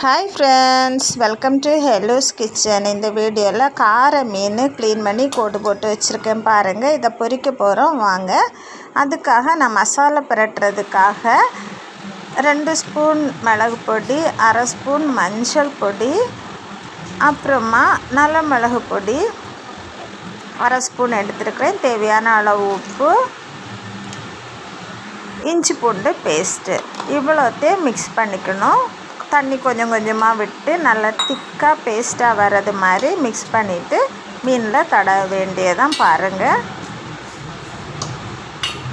Hi friends welcome to hello's kitchen இந்த வீடியோவில் கார மீன் க்ளீன் பண்ணி கோட்டு போட்டு வச்சுருக்கேன் பாருங்கள் இதை பொறிக்க போகிறோம் வாங்க. அதுக்காக நான் மசாலா புரட்டுறதுக்காக ரெண்டு ஸ்பூன் மிளகு பொடி அரை ஸ்பூன் மஞ்சள் பொடி அப்புறமா நல்ல மிளகு பொடி அரை ஸ்பூன் எடுத்துருக்கிறேன். தேவையான அளவு உப்பு இஞ்சி பூண்டு பேஸ்ட்டு இவ்வளோத்தையும் மிக்ஸ் பண்ணிக்கணும். தண்ணி கொஞ்சம் கொஞ்சமாக விட்டு நல்லா திக்காக பேஸ்ட்டாக வர்றது மாதிரி மிக்ஸ் பண்ணிவிட்டு மீனில் தடவ வேண்டியதான் பாருங்கள்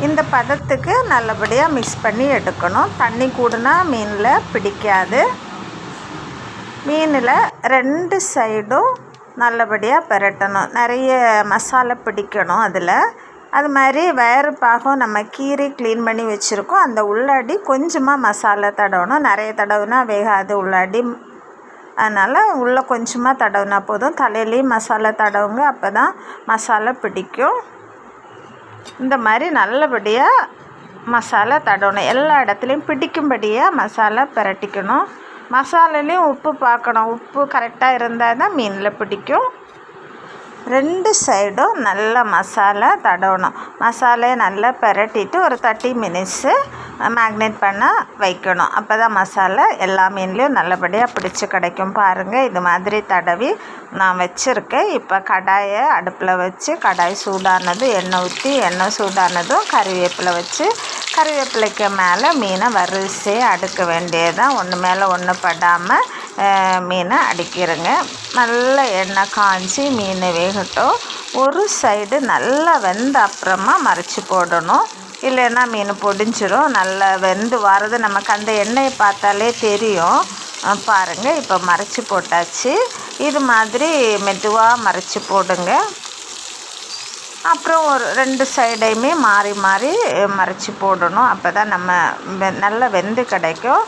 இந்த பதத்துக்கு நல்லபடியாக மிக்ஸ் பண்ணி எடுக்கணும். தண்ணி கூடுனா மீனில் பிடிக்காது. மீனில் ரெண்டு சைடும் நல்லபடியாக பெரட்டணும். நிறைய மசாலா பிடிக்கணும் அதில். அது மாதிரி வேறு பாகம் நம்ம கீரை க்ளீன் பண்ணி வச்சுருக்கோம். அந்த உள்ளாடி கொஞ்சமாக மசாலா தடவணும். நிறைய தடவுனா வேகாது உள்ளாடி. அதனால் உள்ளே கொஞ்சமாக தடவுனா போதும். தலையிலையும் மசாலா தடவுங்க அப்போ தான் மசாலா பிடிக்கும். இந்த மாதிரி நல்லபடியாக மசாலா தடவணும். எல்லா இடத்துலையும் பிடிக்கும்படியாக மசாலா பிரட்டிக்கணும். மசாலாலையும் உப்பு பார்க்கணும் உப்பு கரெக்டாக இருந்தால் தான் மீனில் பிடிக்கும். ரெண்டு சைடும் நல்லா மசாலா தடவணும். மசாலையை நல்லா பெரட்டிட்டு ஒரு தேர்ட்டி மினிட்ஸு மேக்னேட் பண்ண வைக்கணும். அப்போ தான் மசாலா எல்லா மீன்லேயும் நல்லபடியாக பிடிச்சி கிடைக்கும். பாருங்கள் இது மாதிரி தடவி நான் வச்சுருக்கேன். இப்போ கடாயை அடுப்பில் வச்சு கடாய் சூடானது எண்ணெய் ஊற்றி எண்ணெய் சூடானதும் கறிவேப்பிலை வச்சு கறிவேப்பிலைக்கு மேலே மீனை வரிசையாக அடுக்க வேண்டியதான் ஒன்று மேலே ஒன்று படாமல் மீனை அடிக்கிறேங்க. நல்ல எண்ணெய் காய்ச்சி மீன் வேகட்டும். ஒரு சைடு நல்லா வெந்த அப்புறமா மறைச்சி போடணும். இல்லைன்னா மீன் பொடிஞ்சிரும். நல்லா வெந்து வரது நமக்கு அந்த எண்ணெயை பார்த்தாலே தெரியும். பாருங்கள் இப்போ மறைச்சி போட்டாச்சு. இது மாதிரி மெதுவாக மறைச்சி போடுங்க. அப்புறம் ஒரு ரெண்டு சைடையுமே மாறி மாறி மறைச்சி போடணும். அப்போ தான் நம்ம வெ நல்லா வெந்து கிடைக்கும்.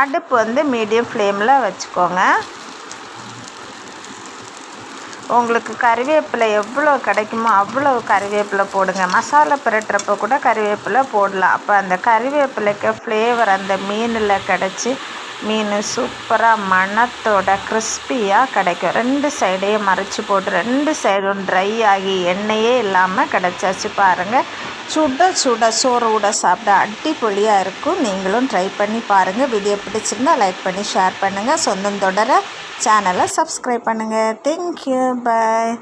அடுப்பு வந்து மீடியம் ஃப்ளேமில் வச்சுக்கோங்க. உங்களுக்கு கறிவேப்பிலை எவ்வளோ கிடைக்குமோ அவ்வளோ கறிவேப்பிலை போடுங்க. மசாலா பிரட்டுறப்போ கூட கறிவேப்பிலை போடலாம். அப்போ அந்த கறிவேப்பிலைக்கு ஃப்ளேவர் அந்த மீனில் கிடச்சி மீன் சூப்பராக மணத்தோட கிறிஸ்பியாக கிடைக்கும். ரெண்டு சைடையும் மறைச்சி போட்டு ரெண்டு சைடும் ட்ரை ஆகி எண்ணெயே இல்லாமல் கிடச்சாச்சு பாருங்கள் சுட சுட சோறு விட சாப்பிட அடிப்பொழியாக இருக்கும். நீங்களும் ட்ரை பண்ணி பாருங்கள் வீடியோ பிடிச்சிருந்தா லைக் பண்ணி ஷேர் பண்ணுங்கள் சொந்தம் தொடர சேனலை சப்ஸ்கிரைப் பண்ணுங்கள் தேங்க்யூ பாய்